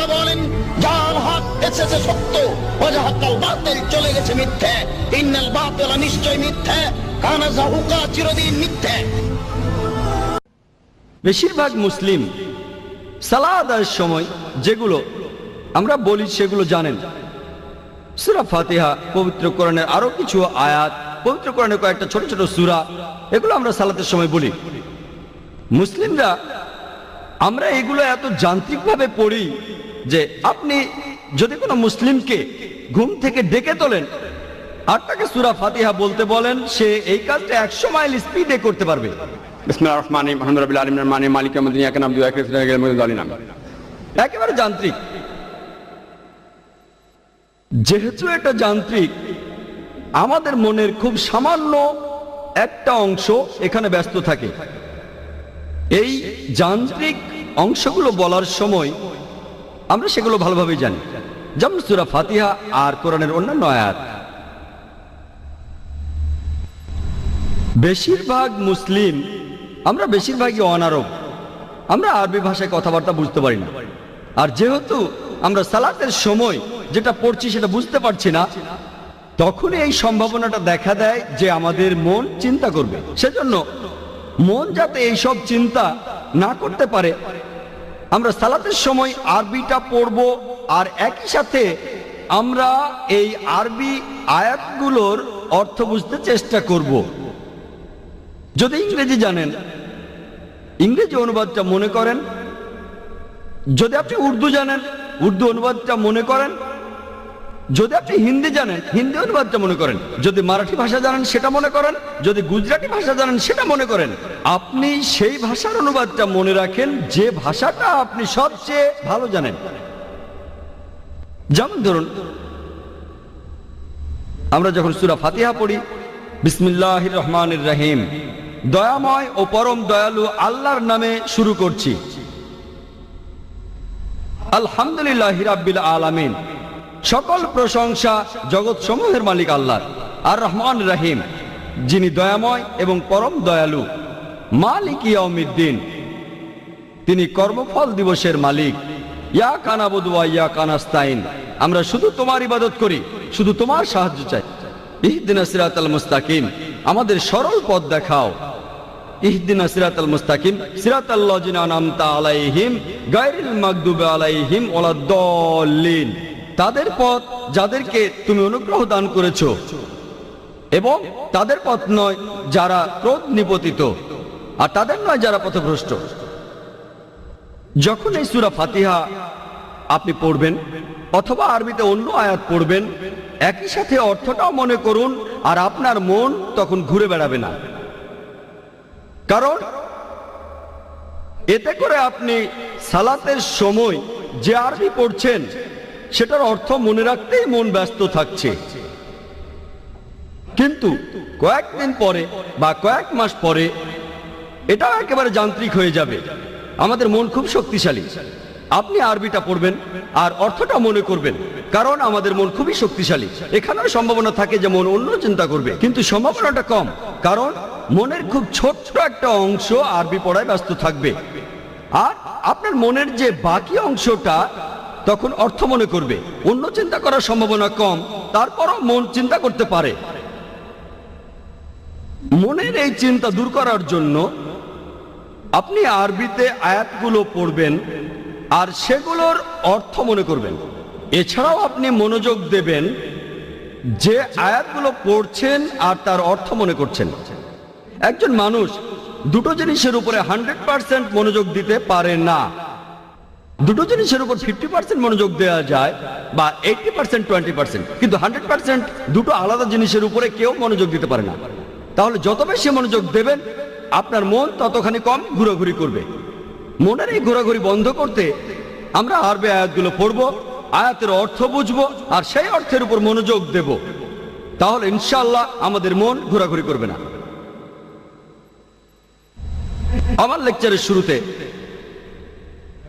আল্লাহ বলেন জাল হক এসেছে সত্য বাতিল, চলে গেছে মিথ্যে। ইন্নাল বাতিল নিশ্চয় মিথ্যে, কানা জাহুকা চিরদিন মিথ্যে। বেশিরভাগ মুসলিম সালাহ আদায়ের সময় যেগুলো আমরা বলি সেগুলো জানেন। সুরা ফাতিহা, পবিত্র কোরআনের আরও কিছু আয়াত, পবিত্র কোরআনের কয়েকটা ছোট ছোট সুরা, এগুলো আমরা সালাতের সময় বলি। মুসলিমরা, আমরা এগুলো এত যান্ত্রিকভাবে পড়ি যে আপনি যদি কোনো মুসলিমকে ঘুম থেকে ডেকে তোলেন আর তাকে সুরা ফাতিহা বলতে বলেন সে এই কাজটা একশো মাইল স্পিডে করতে পারবে। একেবারে যান্ত্রিক। যেহেতু এটা যান্ত্রিক আমাদের মনের খুব সামান্য একটা অংশ এখানে ব্যস্ত থাকে। এই যান্ত্রিক অংশগুলো বলার সময় আমরা সেগুলো ভালোভাবে জানি। যেমন সুরা ফাতিহা আর কোরআনের অন্যান্য আয়াত। বেশিরভাগ মুসলিম, আমরা বেশিরভাগই অনারব। আমরা আরবি ভাষায় কথাবার্তা বুঝতে পারি না। আর যেহেতু আমরা সালাতের সময় যেটা পড়ছি সেটা বুঝতে পারছি না, তখনই এই সম্ভাবনাটা দেখা দেয় যে আমাদের মন চিন্তা করবে। সেজন্য মন যাতে এইসব চিন্তা না করতে পারে আমরা সালাতের সময় আরবিটা পড়ব, আর একই সাথে আমরা এই আরবি আয়াতগুলোর অর্থ বুঝতে চেষ্টা করব। যদি ইংরেজি জানেন, ইংরেজি অনুবাদটা মনে করেন। যদি আপনি উর্দু জানেন, উর্দু অনুবাদটা মনে করেন যদি আপনি হিন্দি জানেন, হিন্দি অনুবাদটা মনে করেন, যদি মারাঠি ভাষা জানেন সেটা মনে করেন, যদি গুজরাটি ভাষা জানেন সেটা মনে করেন, আপনি সেই ভাষার অনুবাদটা মনে রাখেন যে ভাষাটা আপনি সবচেয়ে ভালো জানেন। যেমন ধরুন, আমরা যখন সুরা ফাতিহা পড়ি বিসমিল্লাহ রহমান রাহিম, দয়াময় ও পরম দয়ালু আল্লাহর নামে শুরু করছি। আলহামদুলিল্লাহ রাব্বিল আলামিন। সকল প্রশংসা জগৎ সমূহের মালিক আল্লাহ আর রহমান রহিম, যিনি দয়াময় এবং পরম দয়ালু। মালিক ইয়াউমিদ্দিন, তিনি কর্মফল দিবসের মালিক। ইয়া কানাবুদুয়া ইয়া কানাস্তাইন আমরা শুধু তোমার ইবাদত করি, শুধু তোমার সাহায্য চাই। ইহদিনা সিরাতাল মুস্তাকিম, আমাদের সরল পথ দেখাও। ইহদিনা সিরাতাল মুস্তাকিম, সিরাতাল্লাযিনা আনআমতা আলাইহিম গায়রিল মাগদুবি আলাইহিম ওয়ালাদ-দাল্লিন তাদের পথ যাদেরকে তুমি অনুগ্রহ দান করেছ। এবং তাদের পথ নয় যারা ক্রোধ নিপতিত, আর তাদের নয় যারা পথভ্রষ্ট। যখন এই সুরা ফাতিহা আপনি পড়বেন, অথবা আরবিতে অন্য আয়াত পড়বেন, একই সাথে অর্থটাও মনে করুন, আর আপনার মন তখন ঘুরে বেড়াবে না। কারণ এতে করে আপনি সালাতের সময় যে আরবি পড়ছেন সেটার অর্থ মনে রাখতেই মন ব্যস্ত থাকছে। কিন্তু কয়েকদিন পরে বা কয়েক মাস পরে এটাও একেবারে যান্ত্রিক হয়ে যাবে। আমাদের মন খুব শক্তিশালী। আপনি আরবিটা পড়বেন আর অর্থটা মনে করবেন, কারণ আমাদের মন খুবই শক্তিশালী। এখানেও সম্ভাবনা থাকে যে মন অন্য চিন্তা করবে, কিন্তু সম্ভাবনাটা কম, কারণ মনের খুব ছোট্ট একটা অংশ আরবি পড়ায় ব্যস্ত থাকবে। আর আপনার মনের যে বাকি অংশটা তখন অর্থ মনে করবে। অন্য চিন্তা করার সম্ভাবনা কম, তারপরও মন চিন্তা করতে পারে। মনের এই চিন্তা দূর করার জন্য আপনি আরবিতে আয়াতগুলো পড়বেন আর সেগুলোর অর্থ মনে করবেন। এছাড়াও আপনি মনোযোগ দেবেন যে আয়াতগুলো পড়ছেন আর তার অর্থ মনে করছেন। একজন মানুষ দুটো জিনিসের উপরে হান্ড্রেড পার্সেন্ট মনোযোগ দিতে পারে না। দুটো জিনিসের উপর ফিফটি পার্সেন্ট মনোযোগ দেওয়া যায় বা এইটি পার্সেন্ট টোয়েন্টি পার্সেন্ট কিন্তু হান্ড্রেড পার্সেন্ট দুটো আলাদা জিনিসের উপরে কেউ মনোযোগ দিতে পারে না। তাহলে যত বেশি মনোযোগ দেবেন, আপনার মন ততখানি কম ঘোরাঘুরি করবে। মনের এই ঘোরাঘুরি বন্ধ করতে আমরা আরবে আয়াতগুলো পড়ব, আয়াতের অর্থ বুঝব আর সেই অর্থের উপর মনোযোগ দেব। তাহলে ইনশাল্লাহ আমাদের মন ঘোরাঘুরি করবে না। আমার লেকচারের শুরুতে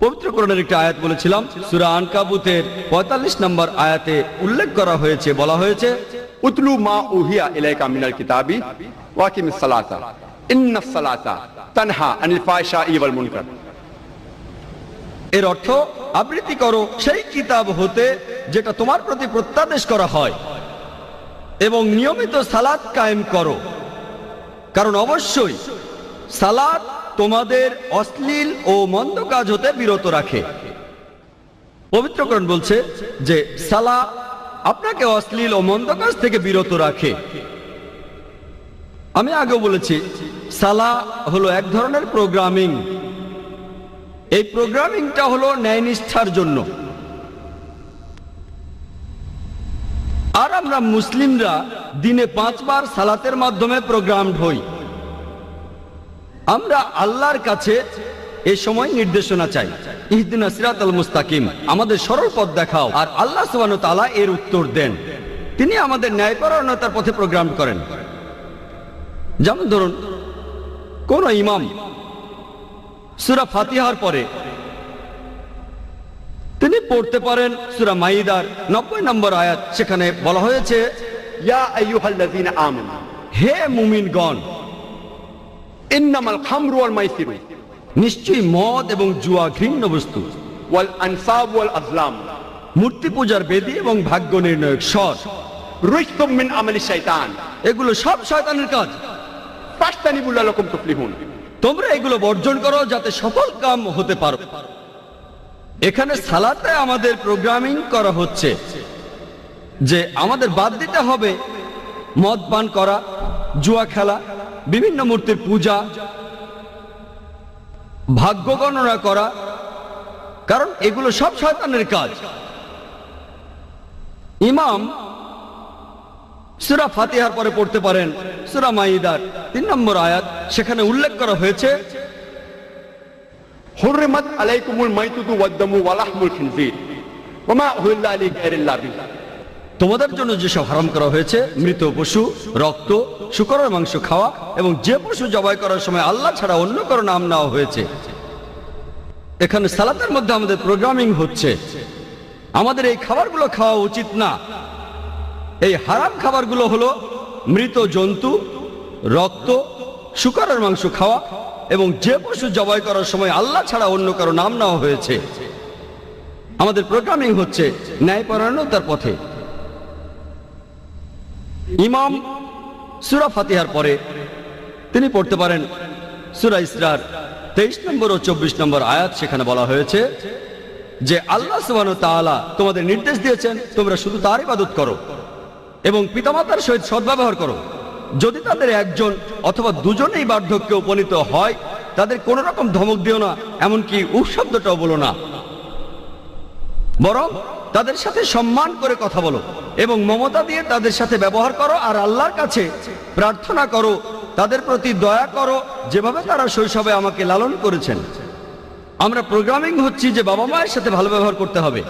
পবিত্র করণের একটি আয়াত বলেছিলাম। সুরা আনকাবুতের পঁয়তাল্লিশ নম্বর আয়াতে উল্লেখ করা হয়েছে, বলা হয়েছে, উতলু মা উহিয়া ইলাইকা মিনাল কিতাবি ওয়া আকিমিস সালাতা। ইন্নাস সালাতা তানহা আনিল ফাহশাই ওয়াল মুনকার। এর অর্থ, আবৃত্তি করো সেই কিতাব হতে যেটা তোমার প্রতি প্রত্যাদেশ করা হয় এবং নিয়মিত সালাত কায়েম করো। কারণ অবশ্যই সালাত তোমাদের অশ্লীল ও মন্দ কাজ হতে বিরত রাখে। পবিত্রকরণ বলছে যে, সালা আপনাকে অশ্লীল ও মন্দ কাজ থেকে বিরত রাখে। আমি আগেও বলেছি, সালা হলো এক ধরনের প্রোগ্রামিং এই প্রোগ্রামিংটা হলো ন্যায়নিষ্ঠার জন্য। আর আমরা মুসলিমরা দিনে পাঁচবার সালাতের মাধ্যমে প্রোগ্রামড হই। আমরা আল্লাহর কাছে এ সময় নির্দেশনা চাই। ইহদিন সিরাত আল মুস্তাকিম, আমাদের সরল পথ দেখাও আর আল্লাহ সুবান তালা এর উত্তর দেন। তিনি আমাদের ন্যায়পরায়ণতার পথে প্রোগ্রাম করেন। যেমন ধরুন, কোন ইমাম সুরা ফাতিহার পরে তিনি পড়তে পারেন সুরা মাইদার নব্বই নম্বর আয়াত, সেখানে বলা হয়েছে হে মুমিনগণ ইন্নামাল খামরু নিশ্চয়ই মদ এবং জুয়া ঘৃণ্য বস্তু। ওয়াল আনসাব ওয়াল আজলাম। মূর্তি পূজার বেদী এবং ভাগ্য নির্ণয়ক স্বর। রুইসতুম মিন আমালি শাইতান। এগুলো সব শয়তানের কাজ। ফাস্তানিবু লাকুম তুফলিহুন। তোমরা এগুলো বর্জন করো যাতে সফল কাম হতে পারো। এখানে সালাতে আমাদের প্রোগ্রামিং করা হচ্ছে। যে আমাদের বাদ দিতে হবে মদ পান করা, জুয়া খেলা বিভিন্ন মূর্তির পূজা, ভাগ্য গণনা করা, কারণ এগুলো সব শয়তানের কাজ। ইমাম সুরা ফাতিহার পরে পড়তে পারেন, সুরা মাইদার তিন নম্বর আয়াত, সেখানে উল্লেখ করা হয়েছে, হুররিমাত আলাইকুমুল মাইতুতু ওয়াদ-দামু ওয়া লাহমুল খিনজির ওয়া মা উহিল্লা লিগাইরিল্লাহ বিহি তোমাদের জন্য যেসব হারাম করা হয়েছে, মৃত পশু, রক্ত, শুকরের মাংস খাওয়া এবং যে পশু জবাই করার সময় আল্লাহ ছাড়া অন্য কারও নাম নেওয়া হয়েছে। এখানে সালাতের মধ্যে আমাদের প্রোগ্রামিং হচ্ছে। আমাদের এই খাবারগুলো খাওয়া উচিত না। এই হারাম খাবারগুলো হলো মৃত জন্তু, রক্ত, শুকরের মাংস খাওয়া এবং যে পশু জবাই করার সময় আল্লাহ ছাড়া অন্য কারও নাম নেওয়া হয়েছে। আমাদের প্রোগ্রামিং হচ্ছে ন্যায়পরায়ণতার পথে। ইমাম সুরা ফাতিহার পরে তিনি পড়তে পারেন সুরা ইসরার তেইশ নম্বর ও চব্বিশ নম্বর আয়াত, সেখানে বলা হয়েছে যে আল্লাহ সুবান তাআলা তোমাদের নির্দেশ দিয়েছেন, তোমরা শুধু তার ইবাদত করো এবং পিতামাতার সহিত সদ্ব্যবহার করো। যদি তাদের একজন অথবা দুজনেই বার্ধক্যে উপনীত হয়, তাদের কোন রকম ধমক দিও না, এমনকি উহ শব্দটাও বলো না। বরং তাদের সাথে সম্মান করে কথা বলো। এবং মমতা দিয়ে তাদের সাথে ব্যবহার করো আর আল্লাহর কাছে প্রার্থনা করো, তাদের প্রতি দয়া করো, যেভাবে তারা শৈশবে আমাকে লালন করেছেন। আমরা প্রোগ্রামিং হচ্ছি যে বাবা মায়ের সাথে ভালো ব্যবহার করতে হবে।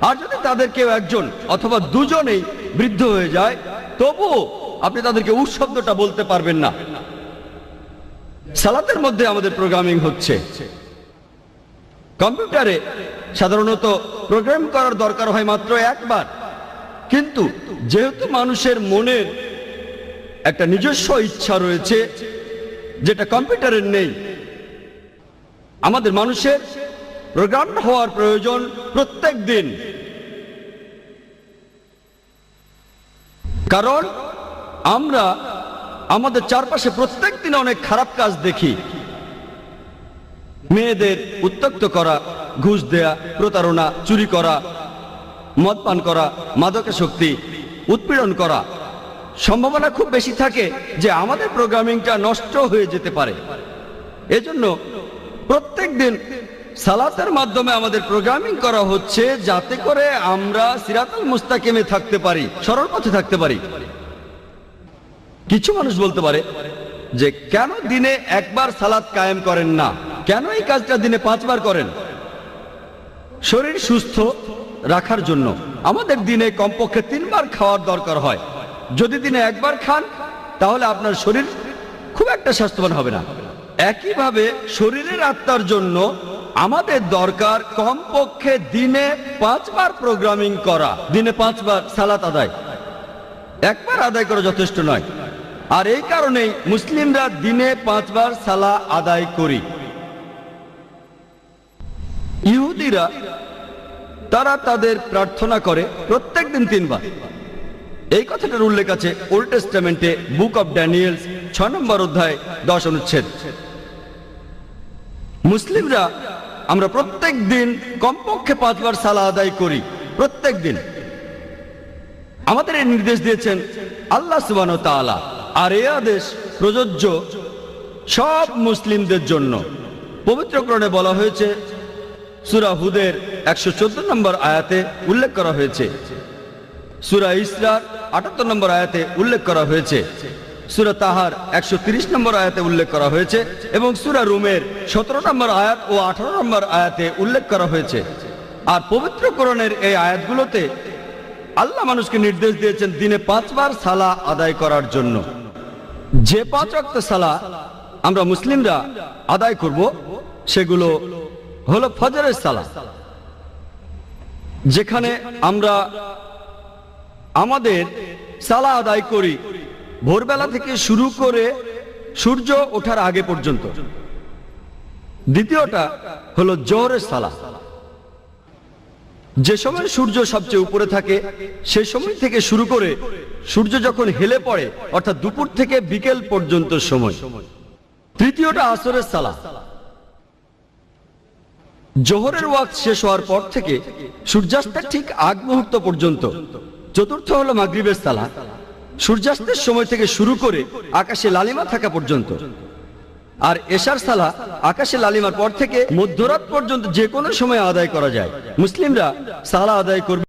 আর যদি তাদের কেউ একজন অথবা দুজনেই বৃদ্ধ হয়ে যায়, তবুও আপনি তাদেরকে উস শব্দটা বলতে পারবেন না। সালাতের মধ্যে আমাদের প্রোগ্রামিং হচ্ছে। কম্পিউটারে সাধারণত প্রোগ্রাম করার দরকার হয় মাত্র একবার। কিন্তু যেহেতু মানুষের মনের একটা নিজস্ব ইচ্ছা রয়েছে, যেটা কম্পিউটারের নেই, আমাদের মানুষের প্রোগ্রাম হওয়ার প্রয়োজন প্রত্যেক দিন। কারণ আমরা আমাদের চারপাশে প্রত্যেক দিন অনেক খারাপ কাজ দেখি। মেয়েদের উত্তক্ত করা, ঘুষ দেয়া, প্রতারণা, চুরি করা মদ পান করা মাদকাসক্তি উৎপীড়ন করা। সম্ভাবনা খুব বেশি থাকে যে আমাদের প্রোগ্রামিংটা নষ্ট হয়ে যেতে পারে। এজন্য প্রত্যেক দিন সালাতের মাধ্যমে আমাদের প্রোগ্রামিং করা হচ্ছে যাতে করে আমরা সিরাতুল মুস্তাকিমে থাকতে পারি, সরল পথে থাকতে পারি। কিছু মানুষ বলতে পারে যে, কেন দিনে একবার সালাত কায়েম করেন না? কেন এই কাজটা দিনে পাঁচবার করেন? শরীর সুস্থ রাখার জন্য। আমাদের দিনে কমপক্ষে তিনবার খাওয়ার দরকার হয়। যদি দিনে একবার খান, তাহলে আপনার শরীর খুব একটা স্বাস্থ্যবান হবে না। একইভাবে শরীরের আত্মার জন্য আমাদের দরকার কমপক্ষে দিনে পাঁচবার প্রোগ্রামিং করা। দিনে পাঁচবার সালাত আদায়। একবার আদায় করা যথেষ্ট নয়। আর এই কারণেই মুসলিমরা দিনে পাঁচবার সালা আদায় করি। ইহুদিরা তারা তাদের প্রার্থনা করে প্রত্যেক দিন তিনবার। এই কথাটার উল্লেখ আছে ওল্ড টেস্টামেন্টে বুক অব ড্যানিয়েলস ছয় নম্বর অধ্যায় দশ অনুচ্ছেদ। মুসলিমরা আমরা প্রত্যেক দিন কমপক্ষে পাঁচবার সালা আদায় করি প্রত্যেক দিন আমাদের এই নির্দেশ দিয়েছেন আল্লাহ সুবান তাআলা। আর এ আদেশ প্রযোজ্য সব মুসলিমদের জন্য। পবিত্রকরণে বলা হয়েছে সুরা হুদের একশো চোদ্দ নম্বর আয়াতে উল্লেখ করা হয়েছে। সুরা ইসরার আটাত্তর নম্বর আয়াতে উল্লেখ করা হয়েছে। সুরা তাহার একশো তিরিশ নম্বর আয়াতে উল্লেখ করা হয়েছে এবং সুরা রুমের সতেরো নম্বর আয়াত ও আঠারো নম্বর আয়াতে উল্লেখ করা হয়েছে। আর পবিত্র পবিত্রকরণের এই আয়াতগুলোতে আল্লাহ মানুষকে নির্দেশ দিয়েছেন দিনে পাঁচবার সালা আদায় করার জন্য। যে পাঁচ অক্ত সালা আমরা মুসলিমরা আদায় করব, সেগুলো হলো ফজরের সালা যেখানে আমরা আমাদের সালা আদায় করি ভোরবেলা থেকে শুরু করে সূর্য ওঠার আগে পর্যন্ত। দ্বিতীয়টা হলো জোহরের সালা যে সময় সূর্য সবচেয়ে উপরে থাকে, সে সময় থেকে শুরু করে সূর্য যখন হেলে পড়ে, অর্থাৎ দুপুর থেকে বিকেল পর্যন্ত সময়। তৃতীয়টা আসরের সালা জোহরের ওয়াক্ত শেষ হওয়ার পর থেকে সূর্যাস্তের ঠিক আগ মুহূর্ত পর্যন্ত, চতুর্থ হলো মাগরিবের সালাত সূর্যাস্তের সময় থেকে শুরু করে আকাশে লালিমা থাকা পর্যন্ত। আর এশার সালা আকাশে লালিমার পর থেকে মধ্যরাত পর্যন্ত যে কোনো সময় আদায় করা যায়। মুসলিমরা সালা আদায় করবে